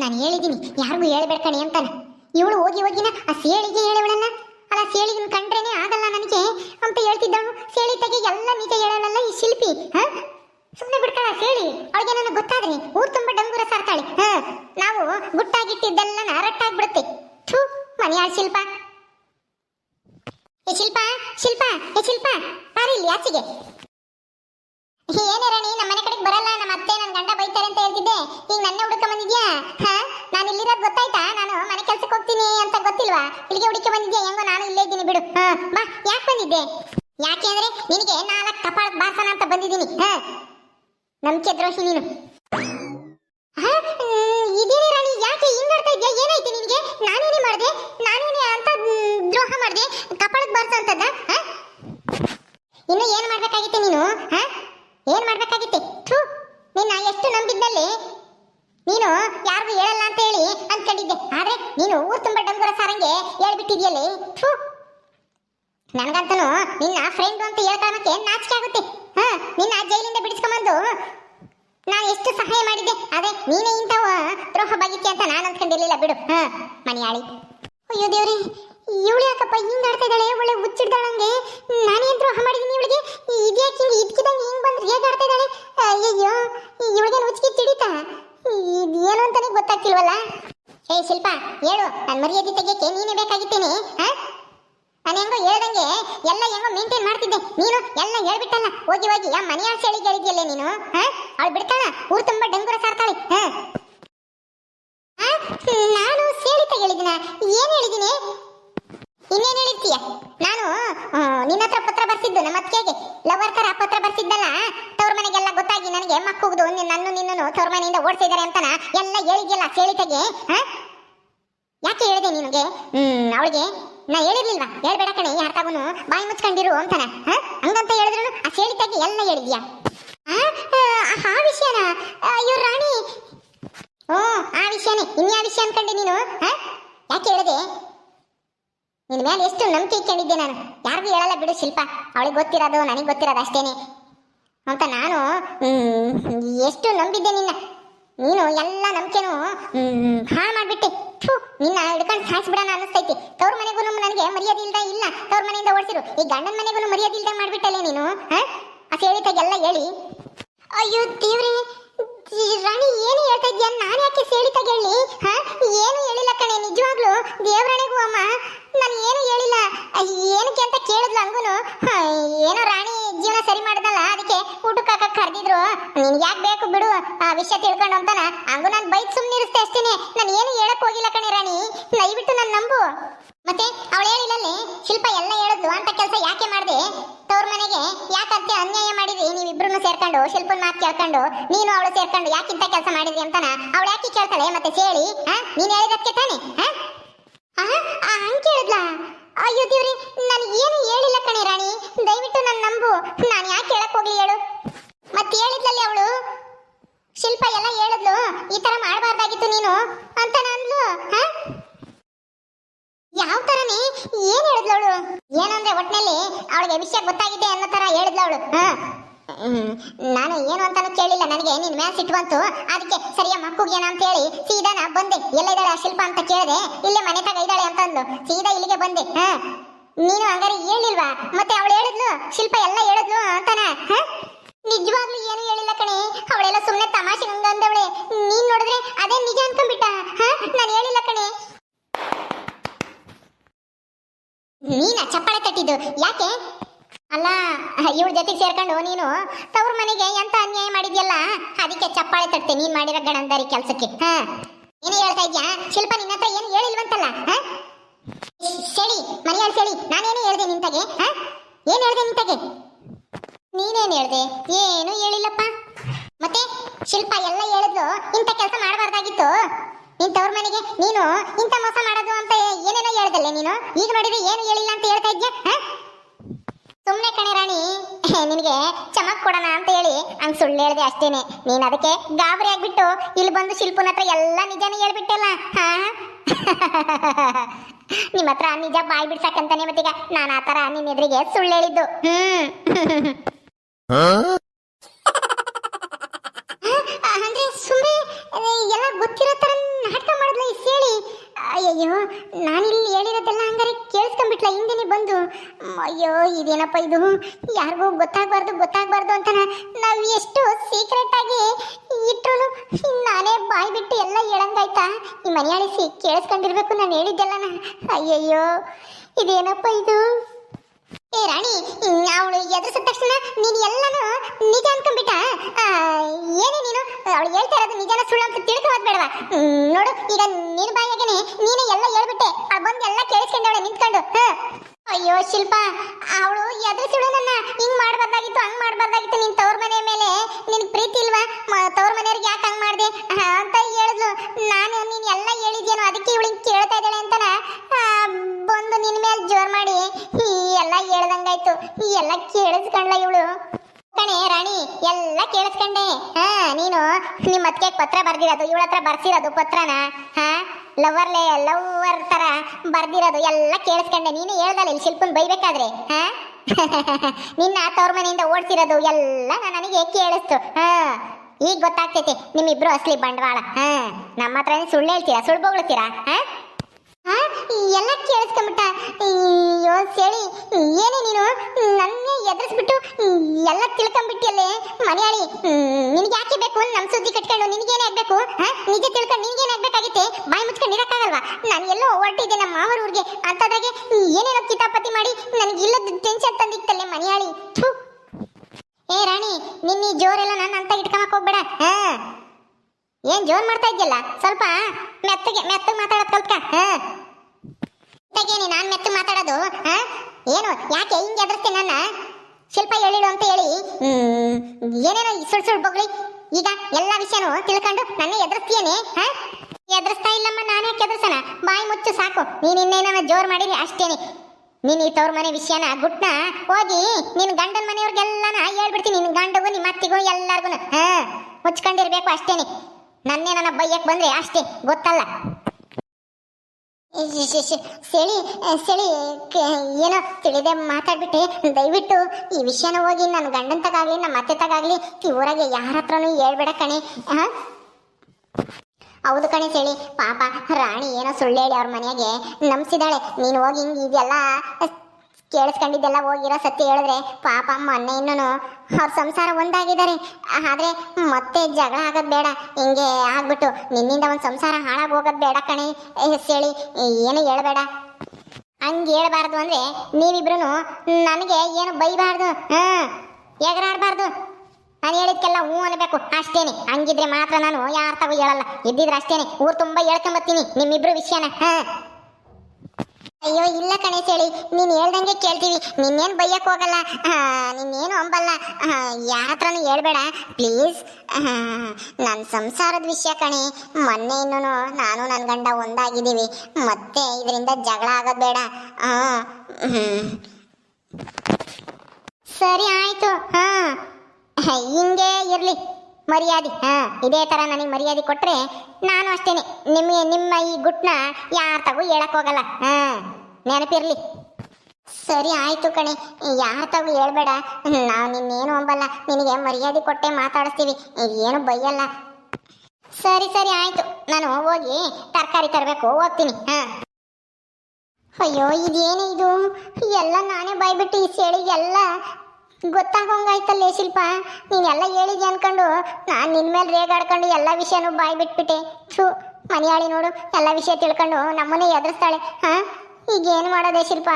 ನಾನು ಹೇಳಿದ್ದೀನಿ, ಯಾರಿಗೂ ಹೇಳ್ಬೇಡ ಕಣಿ ಅಂತಾನ. ಇವಳು ಹೋಗಿ ಹೋಗಿನ ಆ ಸೇಳಿಗೆ ಹೇಳವಳಲ್ಲ? ಅಲ್ಲ ಸೇಳಿಗೆ ಕಂಡ್ರೇನೆ ಆಗಲ್ಲ ನನಗೆ ಅಂತ ಹೇಳ್ತಿದ್ದವನು. ಸೇಳಿ ತೆಗೆ ಎಲ್ಲ ನಿಜ ಹೇಳಲ್ಲ ಈ ಶಿಲ್ಪಿ, ಹ? ಸುಮ್ಮನೆ ಬಿಡ್ತಾಳ ಸೇಳಿ. ಅವಳಿಗೆ ನನಗೆ ಗೊತ್ತಾದ್ರೆ ಊರ್ ತುಂಬ ಡಂಗುರ ಸಾರ್ತಾಳೆ, ಹ? ನಾವು ಗುಟ್ಟಾಗಿಟ್ಟಿದ್ದೆಲ್ಲ ರಟ್ಟಾಗ್ಬಿಡುತ್ತೆ ಥೂ ಮನೆಯಾಳ ಶಿಲ್ಪ. ಏ ಶಿಲ್ಪ ಶಿಲ್ಪ, ಏ ಶಿಲ್ಪ, ಬಾರಿ ಇಲ್ಲಿ ಆಚೆಗೆ. ಏನೇ ರಾಣಿ ನಮ್ಮ ಮನೆ ಕಡೆಗೆ ನಮ್ಮ ಅತ್ತೆ ನನ್ನ ಗಂಡ ಬೈತಾರೆ ಅಂತ ಹೇಳ್ತಿದ್ದೆ. ಈಗ ನನ್ನ ಹುಡುಕ ಬಂದಿದ್ಯಾ? ಹಾ? ನಾನು ಇಲ್ಲಿರೋದು ಗೊತ್ತಾಯ್ತಾ? ನಾನು ಮನೆ ಕೆಲಸಕ್ಕೆ ಹೋಗ್ತೀನಿ ಅಂತ ಗೊತ್ತಿಲ್ವಾ? ಇಲ್ಲಿಗೆ ಹುಡುಕಿ ಬಂದಿದ್ಯಾ? ಹೆಂಗೋ ನಾನು ಇಲ್ಲೇ ಇದ್ದೀನಿ ಬಿಡು. ಹಾ, ಬಾ. ಯಾಕೆ ಬಂದಿದ್ದೆ? ಯಾಕೆ ಅಂದ್ರೆ ನಿನಗೆ ನಾಲ್ಕು ಕಪಾಳಕ್ಕೆ ಬಾರ್ಸನ ಅಂತ ಬಂದಿದ್ದೀನಿ. ಹಾ? ನಂಬಿಕೆ ದ್ರೋಹಿ ನೀನು. ಇದೇನೇ ರಾಣಿ? ಯಾಕೆ ಹಿಂಗಾಡ್ತಾ ಇದ್ಯಾ? ಏನಾಯ್ತು ನಿನಗೆ? ನಾನೇನೇ ಮಾಡಿದೆ? ನಾನೇನೇ ಅಂತ ದ್ರೋಹ ಮಾಡಿದೆ? ಕಪಾಳಕ್ಕೆ ಬಾರ್ಸಂತದ್ದ ಹಾ? ಇನ್ನು ಏನ್ ಮಾಡ್ಬೇಕಾಗಿತ್ತೆ ನೀನು? ಹಾ? ಏನ್ ಮಾಡ್ಬೇಕಾಗಿತ್ತೆ? ಥೂ. ನಿನ್ನ ಎಷ್ಟು ನಂಬಿದ್ದಲ್ಲಿ? ನೀನು ಯಾರಿಗೂ ಹೇಳಲ್ಲ ಅಂತ ಹೇಳಿ ಅನ್ಕೊಂಡಿದ್ದೆ ಆದ್ರೆ ನೀನು ಊರ್ ತುಂಬ ಡಂಗುರ ಸಾರಂಗೆ ಹೇಳ್ಬಿಟ್ಟಿದ್ಯಲ್ಲಿ. ಥೂ. ನನಗಂತನು ನಿನ್ನ ಫ್ರೆಂಡ್ ಅಂತ ಹೇಳ್ಕೊಳಕ್ಕೆ ನಾಚಿಕೆ ಆಗುತ್ತೆ. ಹಾ, ನಿನ್ನ ಜೈಲಿಂದ ಬಿಡಿಸ್ಕೊಂಬಂದು ನಾನು ಎಷ್ಟು ಸಹಾಯ ಮಾಡಿದ್ದೆ. ಆದ್ರೆ ನೀನೇ ಇಂಥವ ದ್ರೋಹ ಬಾಗಿತ್ಯ ಅಂತ ನಾನು ಅಂದ್ಕೊಂಡಿರ್ಲಿಲ್ಲ. ಬಿಡು. ಹಾ, ಮನೆಯಾಳಿ. ಅಯ್ಯೋ ದೇವ್ರಿ, ಇವಳು ಯಾಕಪ್ಪ ಹಿಂಗ್ ಆಡ್ತಾ ಇದ್ದಾಳೆ? ಒಳ್ಳೆ ಹುಚ್ಚಿಡ್ದಾಳಂಗೆ. ನಾನೇನ್ ದ್ರೋಹ ಮಾಡಿದೀನಿ ಇವಳಿಗೆ ಇದ್ಯಾಕೆ ಹಿಂಗೆ ಇದ್ಕಿದಂಗೆ ಹಿಂಗ್ ಬಂದ್ರೆ ಹೇಗೆ ಆಡ್ತಾ ಇದ್ದಾಳೆ ಅಯ್ಯಯ್ಯೋ ಇವಳಿಗೆ ಹುಚ್ಚಿಗೆ ತಿಡಿತಾ ಏನು ಅಂತಾನೆ ಗೊತ್ತಾಗ್ತಿಲ್ವಲ್ಲ ಏ ಶಿಲ್ಪ ಹೇಳು ನಾನು ಮರ್ಯಾದೆ ತೆಗಿಯಕ್ಕೆ ನೀನೇ ಬೇಕಾಗಿತ್ತೇನೆ ಹಾ ನಾನು ಹೆಂಗೋ ಹೇಳ್ದಂಗೆ ಎಲ್ಲ ಹೆಂಗೋ ಮೇಂಟೈನ್ ಮಾಡ್ತಿದ್ದೆ ನೀನು ಎಲ್ಲ ಹೇಳ್ಬಿಟ್ಟಲ್ಲ. ಹೋಗಿ ಹೋಗಿ. ಆ ಮನೆ ಆಸೆ ಹೇಳಿದ್ಯಲ್ಲ ನೀನು? ಹಾ? ಅವಳು ಬಿಡ್ತಾಳ? ಊರು ತುಂಬಾ ಡಂಗುರ ಸಾರ್ತಾಳೆ. ಹಾ? ನಾನು ಸೇಳಿತ ಹೇಳಿದಿನ? ಏನ್ ಹೇಳಿದೀನಿ? ಇನ್ನೇನ್ ಹೇಳಿರ್ತೀಯ? ನಾನು ನಿನ್ನ ಹತ್ರ ಪತ್ರ ಬರ್ಸಿದ್ದು, ನಮ್ಮ ಅತ್ತಿಗೆಗೆ ಲವರ್ ತರ ಪತ್ರ ಬರ್ಸಿದ್ದಲ್ಲ? ತವ್ರ ಮನೆಗೆಲ್ಲ ಗೊತ್ತಾಗಿ ನನಗೆ ಮಕ್ಕುಗ್ದು ನಿನ್ನನ್ನು ನಿನ್ನನ್ನು ತವ್ರ ಮನೆಯಿಂದ ಓಡಿಸಿದ್ದಾರೆ ಅಂತನ? ಎಲ್ಲ ಹೇಳಿದ್ಯಲ್ಲ ಸೇಳಿತಗೆ? ಹಾ? ಯಾಕೆ ಹೇಳಿದೆ ನಿನಗೆ? ಅವಳಿಗೆ? ನಾ ಹೇಳಿರ್ಲಿಲ್ವಾ? ಹೇಳ್ಬೇಡ ಕಣೆ ಯಾರ್ತಾಗುನು ಬಾಯಿ ಮುಚ್ಕೊಂಡಿರು ಅಂತಾನೆ? ಹಂಗಂತ ಹೇಳಿದ್ರು ಆ ಸೇಳಿತಾಗಿ ಎಲ್ಲ ಹೇಳಿದ್ಯಾ? ಆ, ವಿಷಯನ? ಅಯ್ಯೋ ರಾಣಿ? ಓ ಆ ವಿಷಯನೇ. ಇನ್ಯಾ ವಿಷಯ ಅನ್ಕೊಂಡೆ ನೀನು? ಯಾಕೆ ಹೇಳಿದೆ? ನಿನ್ ಮೇಲೆ ಎಷ್ಟು ನಂಬಿಕೆ ಇಟ್ಕೊಂಡಿದ್ದೆ ನಾನು. ಯಾರಿಗೂ ಹೇಳಲ್ಲ ಬಿಡು ಶಿಲ್ಪ. ಅವಳಿಗೆ ಗೊತ್ತಿರೋದು ನನಗೆ ಗೊತ್ತಿರೋದು ಅಷ್ಟೇನೆ. ಅಂತ ನಾನು ಎಷ್ಟು ನಂಬಿದ್ದೆ ನಿನ್ನ. ನೀನು ಎಲ್ಲ ನಂಬಿಕೆನೂ ಹಾಳು ಮಾಡ್ಬಿಟ್ಟೆ. ನಿನ್ನ ಹಿಡ್ಕೊಂಡು ಸಾಯಿಸ್ಬಿಡೋಣ ಅನಿಸ್ತೈತಿ ತವ್ರ ಮನೆಗೂ ನನಗೆ ಮರ್ಯಾದೆ ಇಲ್ಲದೆ ಇಲ್ಲ. ತವ್ರ ಮನೆಯಿಂದ ಓಡಿಸಿರು. ಈ ಗಂಡನ ಮನೆಗೂ ಇಲ್ಲದೆ ಮಾಡಿಬಿಟ್ಟಲ್ಲೇ ನೀನು, ಹಾಂ? ಆ ಸೇಳಿತಾಗೆಲ್ಲ ಹೇಳಿ. ಅಯ್ಯೋ ದೇವ್ರಿ ರಾಣಿ ಏನು ಹೇಳ್ತಾ ಇದೆಯಾ? ನಾನು ಯಾಕೆ ಸೇಳಿತಾಗ ಹೇಳಿ, ಹಾ? ಏನು ಹೇಳಿಲ್ಲ ಕಣೆ, ನಿಜವಾಗ್ಲು? ದೇವ್ರಣೆಗೂ ಅಮ್ಮ, ನಾನು ಏನು ಹೇಳಿಲ್ಲ. ಏನಕ್ಕೆ ಅಂತ ಕೇಳಿದ್ಲು ಹಂಗೂ ಏನೋ ರಾಣಿ ಜೀವನ ಸರಿ ಮಾಡ್ದಲ್ಲ, ಅದಕ್ಕೆ ಊಟಕ್ಕೆ ಕರೆದಿದ್ರು. ನಿನ್ಗೆ ಯಾಕೆ ಬೇಕು ಬಿಡು, ಆ ವಿಷಯ ತಿಳ್ಕೊಂಡು ಅಂತಾನ? ಹಂಗು ನಾನು ಬೈಕ್ ಸುಮ್ಮನಿರಿಸ್ತೆ ಅಷ್ಟೇನೆ. ನಾನು ಏನು ಹೇಳಕ್ ಹೋಗಿಲ್ಲ ಕಣಿ ರಾಣಿ. ದಯವಿಟ್ಟು ನನ್ನ ನಂಬು. ಮತ್ತೆ ಅವಳು ಹೇಳಿಲ್ಲಲ್ಲಿ, ಶಿಲ್ಪ ಎಲ್ಲ ಹೇಳಿದ್ಲು, ಅಂತ ಕೆಲಸ ಯಾಕೆ ಮಾಡಿದೆ? ತವ್ರ ಮನೆಗೆ ಯಾಕಂತೆ ಅನ್ಯಾಯ ಮಾಡಿದ್ರಿ ನೀವಿಬ್ರು ಸೇರ್ಕೊಂಡು, ಶಿಲ್ಪನ ಮಾತು ಕೇಳ್ಕೊಂಡು, ನೀನು ಅವಳು ಸೇರ್ಕೊಂಡು ಯಾಕಿಂತ ಕೆಲಸ ಮಾಡಿದ್ರಿ ಅಂತಾನ? ಅವಳು ಯಾಕೆ ಕೇಳ್ತಾಳೆ? ಮತ್ತೆ ಸೇಳಿ ನೀನು ಹೇಳಿದಕ್ಕೆ ತಾನೆ ಹಂಗೆ ಕೇಳಿದ್ಲ? ಅಯ್ಯೋ ದೇವ್ರಿ, ನಾನು ಏನು ಹೇಳಿಲ್ಲ ಕಣೆ ರಾಣಿ. ದಯವಿಟ್ಟು ನನ್ನ ನಂಬು. ನಾನು ಯಾಕೆ ಹೇಳಕ್ ಹೋಗ್ಲಿ ಹೇಳು. ಮತ್ತೆ ಹೇಳಿದ್ಲಲ್ಲಿ ಅವಳು, ಶಿಲ್ಪ ಎಲ್ಲ ಹೇಳಿದ್ಲು, ಈ ತರ ಮಾಡಬಾರ್ದಾಗಿತ್ತು ನೀನು ಅಂತ ನಂದ್ಲು ಯಾವ ತರನೇ? ಏನ್ ಹೇಳಿದ್ಲು ಅವಳು? ಏನಂದ್ರೆ ಒಟ್ನಲ್ಲಿ ಅವಳಿಗೆ ವಿಷಯ ಗೊತ್ತಾಗಿದೆ ಅನ್ನೋ ತರ ಹೇಳಿದ್ಲು ಅವಳು ನಾನು ಏನು ಅಂತಾನು ಕೇಳಿಲ್ಲ ನನಗೆ. ನಿನ್ ಮ್ಯಾಲ್ ಸಿಟ್ಟು ಬಂತು. ಅದಕ್ಕೆ ಸರಿಯ ಮಕ್ಕುಗೇನ ಅಂತ ಹೇಳಿ ಸೀದಾ ನಾ ಬಂದೆ. ಎಲ್ಲ ಇದ್ದಾಳೆ ಶಿಲ್ಪ ಅಂತ ಕೇಳಿದೆ. ಇಲ್ಲೇ ಮನೆ ತಗ ಇದ್ದಾಳೆ ಅಂದ್ಲು. ಸೀದಾ ಇಲ್ಲಿಗೆ ಬಂದೆ. ಹಾ. ನೀನು ಹಂಗಾರೆ ಹೇಳಿಲ್ವಾ? ಮತ್ತೆ ಅವಳು ಹೇಳಿದ್ಲು? ಶಿಲ್ಪ ಎಲ್ಲ ಹೇಳಿದ್ಲು ಅಂತಾನ? ನಿಜವಾಗ್ಲೂ ಏನು ಹೇಳಿಲ್ಲ ಕಣೆ. ಅವಳೆಲ್ಲ ಸುಮ್ಮನೆ ತಮಾಷೆ ಅಂದವಳೆ. ನೀನ್ ನೋಡಿದ್ರೆ ಅದೇ ನಿಜ ಅನ್ಕೊಂಡ್ಬಿಟ್ಟ. ನಾನು ಹೇಳಿಲ್ಲ ಕಣೆ. ನೀನ ಚಪ್ಪಾಳೆ ತಟ್ಟಿದ್ದು. ಯಾಕೆ? ಅಲ್ಲ, ಇವ್ರ ಜೊತೆಗೆ ಸೇರ್ಕೊಂಡು ನೀನು, ತವ್ರ ಮನೆಗೆ ಎಂತ ಅನ್ಯಾಯ ಮಾಡಿದ್ಯಲ್ಲ? ಅದಕ್ಕೆ ಚಪ್ಪಾಳೆ ತಟ್ಟೆ, ನೀನ್ ಮಾಡಿರೋ ಗಣಂದಾರಿ ಕೆಲ್ಸಕ್ಕೆ, ಹಾ? ಏನು ಹೇಳ್ತಾ ಇದ್ಯಾ? ಶಿಲ್ಪ ನಿನ್ನ ಹತ್ರ ಏನು ಹೇಳಿಲ್ವಂತಲ್ಲ ಸೆಳಿ, ಮನೆಯಲ್ಲಿ ಸೆಳಿ, ನಾನೇನು ಹೇಳ್ದೆ ನಿಂತಗೆ, ಹಾ? ಏನು ಹೇಳ್ದೆ ನಿಂತಗೆ? ನೀನೇನು ಹೇಳ್ದೆ? ಏನು ಹೇಳಿಲ್ಲಪ್ಪ. ಮತ್ತೆ ಶಿಲ್ಪ ಎಲ್ಲ ಹೇಳಿದ್ಲು, ಇಂಥ ಕೆಲಸ ಮಾಡಬಾರ್ದಾಗಿತ್ತು. ನಿನ್ ತವ್ರ ಮನೆಗೆ, ನೀನು ಇಂಥ ಮೋಸ ಮಾಡೋದು ಅಂತ ಏನೇನೋ ಹೇಳ್ದಲ್ಲ ನೀನು? ಈಗ ನೋಡಿದ್ರೆ ಏನು ಹೇಳಿಲ್ಲ ಅಂತ ಹೇಳ್ತಾ ಇದ್ಯಾ, ಹಾ? ಸುಮ್ಮನೆ ಕಣೆ ರಾಣಿ. ನಿನಗೆ ಚಮಕ್ ಕೊಡೋಣ ಅಂತ ಹೇಳಿ ಹಂಗೆ ಸುಳ್ಳು ಹೇಳ್ದೆ ಅಷ್ಟೇನೆ. ನೀನು ಅದಕ್ಕೆ ಗಾಬರಿ ಆಗಿಬಿಟ್ಟು ಇಲ್ಲಿ ಬಂದು ಶಿಲ್ಪನ ಹತ್ರ ಎಲ್ಲ ನಿಜಾನೇ ಹೇಳ್ಬಿಟ್ಟಲ್ಲ, ಹಾ? ನಿಮ್ಮ ಹತ್ರ ನಿಜ ಬಾಯ್ ಬಿಡ್ಸಕ್ಕಂತಾನೆ ಮತ್ತೀಗ ನಾನು ಆ ಥರ ನಿನ್ನ ಎದುರಿಗೆ ಸುಳ್ಳು ಹೇಳಿದ್ದು. ಹ್ಞೂ ಅಂದ್ರೆ ಸುಮ್ಮನೆ ಎಲ್ಲ ಗೊತ್ತಿರೋ ನಾಟಕ ಮಾಡಿದ್ಲ ಸೇಳಿ? ಅಯ್ಯಯ್ಯೋ, ನಾನಿಲ್ಲಿ ಕೇಳಿಸ್ಕೊಂಡ್ಬಿಟ್ಲ ಹಿಂದೆನೆ ಬಂದು, ಅಯ್ಯೋ, ಇದೇನಪ್ಪ ಇದು? ಯಾರಿಗೂ ಗೊತ್ತಾಗಬಾರ್ದು ಗೊತ್ತಾಗಬಾರ್ದು ಅಂತ ನಾವು ಎಷ್ಟು ಸೀಕ್ರೆಟ್ ಆಗಿ ಇಟ್ರು ನಾನೇ ಬಾಯಿ ಬಿಟ್ಟು ಎಲ್ಲ ಹೇಳಂಗಾಯ್ತಾ ಈ ಮನೆಯಾಳಿಸಿ ಕೇಳಿಸ್ಕೊಂಡಿರ್ಬೇಕು, ನಾನು ಹೇಳಿದ್ದೆಲ್ಲನ? ಅಯ್ಯಯ್ಯೋ, ಇದೇನಪ್ಪ ಇದು? ಏ ರಾಣಿ ಅವಳು ಎದುರಿಸಿದ ತಕ್ಷಣ ನೀನು ಎಲ್ಲಾನು ನಿಜ ಅನ್ಕೊಂಡ್ಬಿಟ್ಟ? ಏನೇ ನೀನು? ಅವಳು ಹೇಳ್ತಾ ಇರೋದು ನಿಜನ ಸುಳ್ಳು ಅಂತ ತಿಳ್ಕೊಳ್ಳೋದು ಬೇಡವಾ ನೋಡು, ಈಗ ನಿನ್ನ ಬಾಯಾಗೇನೆ ನೀನೇ ಎಲ್ಲ ಹೇಳ್ಬಿಟ್ಟೆ. ಅವಳು ಬಂದು ಎಲ್ಲ ಕೇಳಿಸ್ಕೊಂಡವಳೆ ನಿಂತ್ಕೊಂಡು. ಅಯ್ಯೋ ಶಿಲ್ಪ, ಅವಳು ಎದುರಿಸಿಳು ನನ್ನ. ಹಿಂಗ್ ಮಾಡ್ಬಾರ್ದಾಗಿತ್ತು, ಹಂಗ್ ಮಾಡ್ಬಾರ್ದಾಗಿತ್ತು ನಿನ್ ತವ್ರ ಎಲ್ಲ ಕೇಳಿಸ್ಕೊಂಡೆ. ಹಾ, ನೀನು ನಿಮ್ಮ ಅತ್ತಿಗೆ ಪತ್ರ ಬರ್ದಿರೋದು, ಇವಳ ಹತ್ರ ಬರ್ಸಿರೋದು ಪತ್ರನ, ಹಾ? ಲವರ್ಲೆ ಲವರ್ ತರ ಬರ್ದಿರೋದು ಎಲ್ಲ ಕೇಳಿಸ್ಕೊಂಡೆ. ನೀನು ಹೇಳ್ದಲ್ಲ, ಇಲ್ಲಿ ಶಿಲ್ಪನ್ ಬೈಬೇಕಾದ್ರೆ, ಹಾ? ನಿನ್ನ ತವ್ರ ಮನೆಯಿಂದ ಓಡಿಸಿರೋದು ಎಲ್ಲ ನನಗೆ ಕೇಳಿಸ್ತು. ಹಾ, ಈಗ ಗೊತ್ತಾಗ್ತೈತಿ, ನಿಮ್ಮಿಬ್ರು ಅಸಲಿ ಬಂಡವಾಳ, ಹಾ? ನಮ್ಮ ಹತ್ರ ಸುಳ್ಳು ಹೇಳ್ತೀರಾ, ಸುಳ್ಳು ಹಾ? ಎಲ್ಲ ಕೇಳಿಸ್ಕೊಂಬಿಟ್ಟ. ಅಯ್ಯೋ ಸೇಳಿ, ಏನೇ ನೀನು ನನ್ನೇ ಎದುರಿಸ್ಬಿಟ್ಟು ಎಲ್ಲ ತಿಳ್ಕೊಂಬಿಟ್ಟಿಯಲ್ಲೇ, ಮನೆಯಾಳಿ ನಿನಗೆ ಯಾಕೆ ಬೇಕು ನಮ್ಮ ಸುದ್ದಿ ಕಟ್ಕೊಂಡು ನಿನಗೇನೇ ಆಗಬೇಕು ನಿಜ ತಿಳ್ಕೊಂಡು ನಿನಗೇನೇ ಆಗಬೇಕಾಗಿತ್ತೆ ಬಾಯಿ ಮುಚ್ಕೊಂಡು ಇರೋಕ್ಕಾಗಲ್ವಾ? ನಾನು ಎಲ್ಲೋ ಹೊರಟಿದ್ದೆ ನಮ್ಮ ಮಾವರ ಊರಿಗೆ ಅಂತದಾಗೆ ಏನೇನೋ ಕಿತಾಪತಿ ಮಾಡಿ ನನಗೆ ಇಲ್ಲದ ಟೆನ್ಷನ್ ತಂದಿತ್ತಲ್ಲೇ ಮನೆಯಾಳಿ. ಏ ರಾಣಿ, ನಿನ್ನ ಜೋರೆಲ್ಲ ನಾನು ಅಂತ ಇಟ್ಕೊಂಬಕ್ ಹೋಗ್ಬೇಡ, ಹಾ? ಏನ್ ಜೋರ್ ಮಾಡ್ತಾ ಇದ್ಯಲ್ಲ? ಸ್ವಲ್ಪ ಮೆತ್ತಗೆ ಮೆತ್ತಗೆ ಮಾತಾಡೋದು ಕಲ್ತ್ಕ, ಹಾ? ಮೆತ್ತಗೇನೆ ನಾನ್ ಮೆತ್ತು ಮಾತಾಡೋದು ಆ? ಏನು ಯಾಕೆ ಹಿಂಗೆ ಎದುರಿಸ್ತೀನಿ ನನ್ನ? ಶಿಲ್ಪ ಹೇಳಿಳು ಅಂತ ಹೇಳಿ ಹ್ಮ್, ಏನೇನೋ ಈ ಸುಳ್ ಸುಳ್ ಬೊಗಳಿ ಈಗ ಎಲ್ಲ ವಿಷಯನೂ ತಿಳ್ಕೊಂಡು ನನ್ನ ಎದುರಿಸ್ತೀಯೇನೆ ಹಾ ಎದುರಿಸ್ತಾ ಇಲ್ಲಮ್ಮ ನಾನು ಯಾಕೆ ಬಾಯಿ ಮುಚ್ಚು ಸಾಕು. ನೀನ್ ಇನ್ನೇನ ಜೋರ್ ಮಾಡಿರಿ ಅಷ್ಟೇನೆ. ನೀನ್ ಈ ತವ್ರ ಮನೆ ವಿಷಯನ ಗುಟ್ನ ಹೋಗಿ ನಿನ್ನ ಗಂಡನ ಮನೆಯವ್ರಿಗೆಲ್ಲನ ಹೇಳ್ಬಿಡ್ತೀನಿ. ನಿನ್ನ ಗಂಡಗೂ ನಿಮ್ಮ ಅತ್ತಿಗೂ ಎಲ್ಲಾರ್ಗು ಹಾ ಮುಚ್ಕೊಂಡಿರ್ಬೇಕು ಅಷ್ಟೇನೆ. ನನ್ನೇ ನನ್ನ ಬೈಯಕ್ ಬಂದ್ರೆ ಅಷ್ಟೇ ಗೊತ್ತಲ್ಲ. ಸೆಳಿ ಸೆಳಿ ಏನೋ ತಿಳಿದೆ ಮಾತಾಡ್ಬಿಟ್ಟೆ. ದಯವಿಟ್ಟು ಈ ವಿಷಯನ ಹೋಗಿ ನನ್ನ ಗಂಡನ್ ತಗಾಗ್ಲಿ ನಮ್ಮ ಅತ್ತೆ ತಗಾಗ್ಲಿ ಈ ಊರಾಗೆ ಯಾರ ಹತ್ರನೂ ಹೇಳ್ಬೇಡ ಕಣೆ. ಹೌದು ಕಣೆ ಸೆಳಿ, ಪಾಪ ರಾಣಿ ಏನೋ ಸುಳ್ಳು ಹೇಳಿ ಅವ್ರ ಮನೆಗೆ ನಂಬಿಸಿದಾಳೆ. ನೀನು ಹೋಗಿ ಹಿಂಗೆ ಇದೆಲ್ಲ ಕೇಳಿಸ್ಕೊಂಡಿದ್ದೆಲ್ಲ ಹೋಗಿರೋ ಸತ್ಯ ಹೇಳಿದ್ರೆ ಪಾಪ ಮೊನ್ನೆ ಇನ್ನೂ ಅವ್ರ ಸಂಸಾರ ಒಂದಾಗಿದ್ದಾರೆ. ಆದ್ರೆ ಮತ್ತೆ ಜಗಳ ಆಗೋದು ಬೇಡ. ಹಿಂಗೆ ಆಗ್ಬಿಟ್ಟು ನಿನ್ನಿಂದ ಒಂದು ಸಂಸಾರ ಹಾಳಾಗಿ ಹೋಗೋದು ಬೇಡ ಕಣೆ. ಹೇಳಿ, ಏನು ಹೇಳಬೇಡ. ಹಂಗೆ ಹೇಳ್ಬಾರ್ದು ಅಂದ್ರೆ ನೀವಿಬ್ರು ನನಗೆ ಏನು ಬೈಬಾರ್ದು, ಹಾಂ, ಎಗರಾಡಬಾರ್ದು. ನಾನು ಹೇಳಿದ್ಕೆಲ್ಲ ಹ್ಞೂ ಅನ್ಬೇಕು. ಅಷ್ಟೇನೆ. ಹಂಗಿದ್ರೆ ಮಾತ್ರ ನಾನು ಯಾರ ತಗೋ ಹೇಳಲ್ಲ. ಇದ್ದಿದ್ರೆ ಅಷ್ಟೇನೆ. ಊರು ತುಂಬಾ ಹೇಳ್ಕೊಂಬತ್ತೀನಿ ನಿಮ್ಮಿಬ್ರು ವಿಷಯನ, ಹಾ. ಅಯ್ಯೋ, ಇಲ್ಲ ಕಣೇಶ್ ಹೇಳಿ ನೀನ್ ಹೇಳ್ದಂಗೆ ಕೇಳ್ತೀವಿ. ನಿನ್ನೇನ್ ಬೈಯಕ್ ಹೋಗಲ್ಲ. ನಿನ್ನೇನು ಅಂಬಲ್ಲ. ಯಾರ ಹತ್ರನೂ ಹೇಳ್ಬೇಡ. ಪ್ಲೀಸ್ ನನ್ನ ಸಂಸಾರದ ವಿಷಯ ಕಣೆ. ಮೊನ್ನೆ ಇನ್ನೂ ನಾನು ನನ್ನ ಗಂಡ ಒಂದಾಗಿದ್ದೀವಿ. ಮತ್ತೆ ಇದರಿಂದ ಜಗಳ ಆಗೋದು ಬೇಡ. ಸರಿ, ಆಯ್ತು. ಹಾ, ಹಿಂಗೆ ಇರ್ಲಿ. ಮರ್ಯಾದೆ. ಹಾ, ಇದೇ ತರ ನನಗೆ ಮರ್ಯಾದೆ ಕೊಟ್ರೆ ನಾನು ಅಷ್ಟೇ ನಿಮ್ಮ ನಿಮ್ಮ ಈ ಗುಟ್ನ ಯಾರ ತಗೋ ಹೋಗಲ್ಲ. ಹಾ, ನೆನಪಿರ್ಲಿ. ಸರಿ ಆಯ್ತು ಕಣೆ. ಯಾರ ತಗೋ ಹೇಳ್ಬೇಡ. ನಾವು ನಿನ್ನೇನು ಅಂಬಲ್ಲ. ನಿನಗೆ ಮರ್ಯಾದೆ ಕೊಟ್ಟೆ ಮಾತಾಡಿಸ್ತೀವಿ. ಏನು ಬೈಯಲ್ಲ. ಸರಿ ಸರಿ ಆಯ್ತು. ನಾನು ಹೋಗಿ ತರಕಾರಿ ತರಬೇಕು. ಹೋಗ್ತೀನಿ. ಹಾ. ಅಯ್ಯೋ, ಇದೇನು ಇದು? ಎಲ್ಲ ನಾನೇ ಬೈಬಿಟ್ಟು ಈ ಸೇಳಿಗೆಲ್ಲ ಗೊತ್ತಾಗೋಂಗಾಯ್ತಲ್ಲೇ ಶಿಲ್ಪ. ನೀನೆಲ್ಲ ಹೇಳಿದ್ಯ ಅನ್ಕೊಂಡು? ನಾನು ನಿನ್ನ ಮೇಲೆ ರೇಗಾಡ್ಕೊಂಡು ಎಲ್ಲ ವಿಷಯನೂ ಬಾಯ್ ಬಿಟ್ಬಿಟ್ಟೆ. ಥೂ, ಮನೆಯಾಳಿ ನೋಡು, ಎಲ್ಲ ವಿಷಯ ತಿಳ್ಕೊಂಡು ನಮ್ಮನ್ನೇ ಎದುರಿಸ್ತಾಳೆ. ಹಾಂ? ಈಗ ಏನು ಮಾಡೋದೇ ಶಿಲ್ಪ?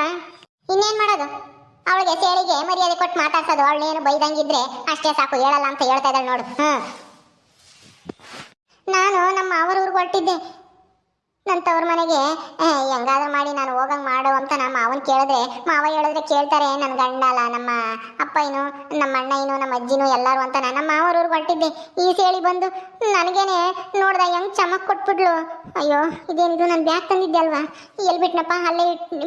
ಇನ್ನೇನು ಮಾಡೋದು? ಅವಳಿಗೆ ಸೇರಿಗೆ ಮರ್ಯಾದೆ ಕೊಟ್ಟು ಮಾತಾಡ್ಸೋದು. ಅವಳನ್ನೇನು ಬೈದಂಗಿದ್ರೆ ಅಷ್ಟೇ ಸಾಕು, ಹೇಳಲ್ಲ ಅಂತ ಹೇಳ್ತಾ ಇದ್ದಾಳೆ ನೋಡು. ಹಾ ನಾನು ನಮ್ಮ ಅವರ ಊರಿಗೆ ಹೊರಟಿದ್ದೆ. ನನ್ನ ತವ್ರ ಮನೆಗೆ ಹೆಂಗಾದ್ರೂ ಮಾಡಿ, ನಾನು ಹೋಗಂಗ್ ಮಾಡು ಅಂತ ನಮ್ಮ ಮಾವನ್ ಕೇಳಿದ್ರೆ, ಮಾವ ಹೇಳಿದ್ರೆ ಕೇಳ್ತಾರೆ ನನ್ನ ಗಂಡ ಅಲ್ಲ, ನಮ್ಮ ಅಪ್ಪ ಏನು ನಮ್ಮ ಅಣ್ಣ ಏನು ನಮ್ಮ ಅಜ್ಜಿನೂ ಎಲ್ಲರೂ ಅಂತ ನಮ್ಮ ಮಾವರ ಊರಿಗೆ ಹೊರಟಿದ್ದೆ ಈ ಸೇಳಿ ಬಂದು ನನಗೇನೆ ನೋಡ್ದ ಹೆಂಗ್ ಚಮಕ್ ಕೊಟ್ಬಿಟ್ಲು. ಅಯ್ಯೋ, ಇದೇನಿದು, ನಾನು ಬ್ಯಾಗ್ ತಂದಿದ್ದೆ ಅಲ್ವಾ? ಎಲ್ಲಿ ಬಿಟ್ನಪ್ಪ, ಅಲ್ಲೇ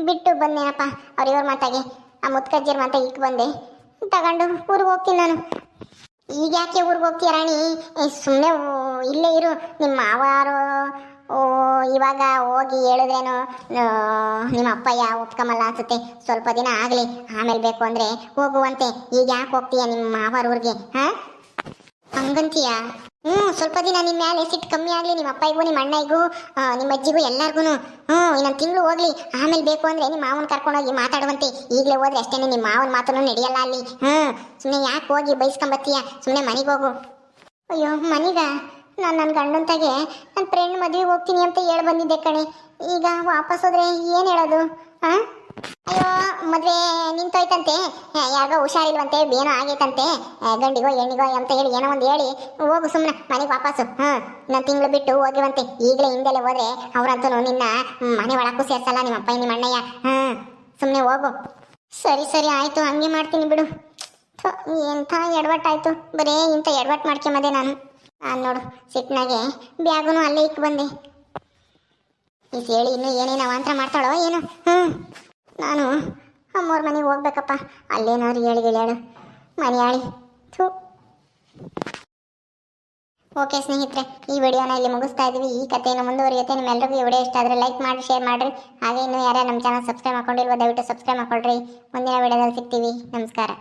ಬಿಟ್ಟು ಬಂದೇನಪ್ಪ. ಅವ್ರ ಇವ್ರ ಮಾತಾಗೆ, ಆ ಮುತ್ಕಜ್ಜಿಯರ್ ಮಾತಾ ಈಗ ಬಂದೆ. ತಗೊಂಡು ಊರಿಗೆ ಹೋಗ್ತೀನಿ ನಾನು. ಈಗ ಯಾಕೆ ಊರಿಗೆ ಹೋಗ್ತೀಯ ರಾಣಿ? ಸುಮ್ಮನೆ ಇಲ್ಲೇ ಇರು. ನಿಮ್ಮ ಮಾವಾರು ಓ, ಇವಾಗ ಹೋಗಿ ಹೇಳಿದ್ರೇನು ನಿಮ್ಮ ಅಪ್ಪಯ್ಯ ಒಪ್ಕಮಲ್ಲ ಅನ್ಸುತ್ತೆ. ಸ್ವಲ್ಪ ದಿನ ಆಗಲಿ, ಆಮೇಲೆ ಬೇಕು ಅಂದರೆ ಹೋಗುವಂತೆ. ಈಗ ಯಾಕೆ ಹೋಗ್ತೀಯ ನಿಮ್ಮ ಮಾವಾರ ಊರಿಗೆ, ಹಾಂ? ಹಂಗಂತೀಯ? ಹ್ಞೂ ಸ್ವಲ್ಪ ದಿನ ನಿಮ್ಮ ಮೇಲೆ ಸಿಟ್ಟು ಕಮ್ಮಿ ಆಗಲಿ, ನಿಮ್ಮ ಅಪ್ಪಾಯಿಗೂ, ನಿಮ್ಮ ಅಣ್ಣಗೂ ನಿಮ್ಮ ಅಜ್ಜಿಗೂ ಎಲ್ಲರಿಗೂ ಹ್ಞೂ ಇನ್ನೊಂದು ತಿಂಗಳು ಹೋಗ್ಲಿ, ಆಮೇಲೆ ಬೇಕು ಅಂದ್ರೆ ನಿಮ್ಮ ಮಾವನ ಕರ್ಕೊಂಡೋಗಿ ಮಾತಾಡುವಂತೆ. ಈಗಲೇ ಹೋದ್ರೆ ಅಷ್ಟೇ ನಿಮ್ಮ ಮಾವನ ಮಾತನ್ನು ನಡೆಯಲ್ಲ ಅಲ್ಲಿ. ಹ್ಞೂ ಸುಮ್ಮನೆ ಯಾಕೆ ಹೋಗಿ ಬೈಸ್ಕೊಂಬತ್ತೀಯ ಸುಮ್ಮನೆ ಮನೆಗೆ ಹೋಗು. ಅಯ್ಯೋ, ಮನೀಗ? ನಾನು ನನ್ನ ಗಂಡಂತಾಗೆ ನನ್ನ ಫ್ರೆಂಡ್ ಮದುವೆಗೆ ಹೋಗ್ತೀನಿ ಅಂತ ಹೇಳಿ ಬಂದಿದ್ದೆ ಕಣೆ. ಈಗ ವಾಪಸ್ ಹೋದ್ರೆ ಏನು ಹೇಳೋದು? ಹಾಂ ಅಯ್ಯೋ, ಮದುವೆ ನಿಂತೋಯ್ತಂತೆ. ಯಾರಿಗೋ ಹುಷಾರಿಲ್ವಂತೆ, ಏನೋ ಆಗೈತಂತೆ. ಗಂಡಿಗೋ, ಹೆಣ್ಣಿಗೋ ಅಂತ ಹೇಳಿ ಏನೋ ಒಂದು ಹೇಳಿ. ಹೋಗು ಸುಮ್ಮನೆ ಮನೆಗೆ ವಾಪಸ್ಸು. ಹಾಂ, ನಾನು ತಿಂಗಳು ಬಿಟ್ಟು ಹೋಗಿವಂತೆ ಈಗಲೇ ಹಿಂದೆಲೆ ಹೋದ್ರೆ ಅವ್ರಂತೂ ನಿನ್ನ ಮನೆ ಒಳಕ್ಕೂ ಸೇರ್ಸಲ್ಲ, ನಿಮ್ಮ ಅಪ್ಪ, ನಿಮ್ಮ ಅಣ್ಣಯ್ಯ. ಹಾಂ ಸುಮ್ಮನೆ ಹೋಗು. ಸರಿ ಸರಿ, ಆಯಿತು, ಹಂಗೆ ಮಾಡ್ತೀನಿ ಬಿಡು. ಎಂಥ ಎಡವಟ್ಟಾಯ್ತು. ಬರೇ ಇಂಥ ಎಡವಟ್ಟು ಮಾಡ್ಕೊಂಬದೆ ನಾನು. ನಾನು ನೋಡು, ಸಿಟ್ನಾಗೆ ಬ್ಯಾಗುನು ಅಲ್ಲೇ ಇಟ್ಟು ಬಂದೆ. ಈ ಹೇಳಿ ಇನ್ನು ಏನೇನು ಅವಾಂತರ ಮಾಡ್ತಾಳೋ ಏನು? ಹ್ಞೂ ನಾನು ಅಮ್ಮವ್ರ ಮನೆಗೆ ಹೋಗ್ಬೇಕಪ್ಪ. ಅಲ್ಲೇನಾದ್ರು ಹೇಳಿ ಹೇಳು ಮನೆಯಾಳಿ ಥೂ. ಓಕೆ ಸ್ನೇಹಿತರೆ, ಈ ವಿಡಿಯೋನ ಇಲ್ಲಿ ಮುಗಿಸ್ತಾ ಇದ್ದೀವಿ ಈ ಕಥೆಯನ್ನು ಮುಂದುವರಿಯುತ್ತೆ. ನಿಮ್ಮೆಲ್ಲರಿಗೂ ಈ ವಿಡಿಯೋ ಇಷ್ಟ ಆದರೆ ಲೈಕ್ ಮಾಡಿ, ಶೇರ್ ಮಾಡಿರಿ. ಹಾಗೆ ಇನ್ನೂ ಯಾರ್ಯಾರು ನಮ್ಮ ಚಾನಲ್ ಸಬ್ಸ್ಕ್ರೈಬ್ ಮಾಡ್ಕೊಂಡಿಲ್ವೋ, ದಯವಿಟ್ಟು ಸಬ್ಸ್ಕ್ರೈಬ್ ಮಾಡ್ಕೊಳ್ರಿ. ಮುಂದಿನ ವಿಡಿಯೋದಲ್ಲಿ ಸಿಗ್ತೀವಿ. ನಮಸ್ಕಾರ.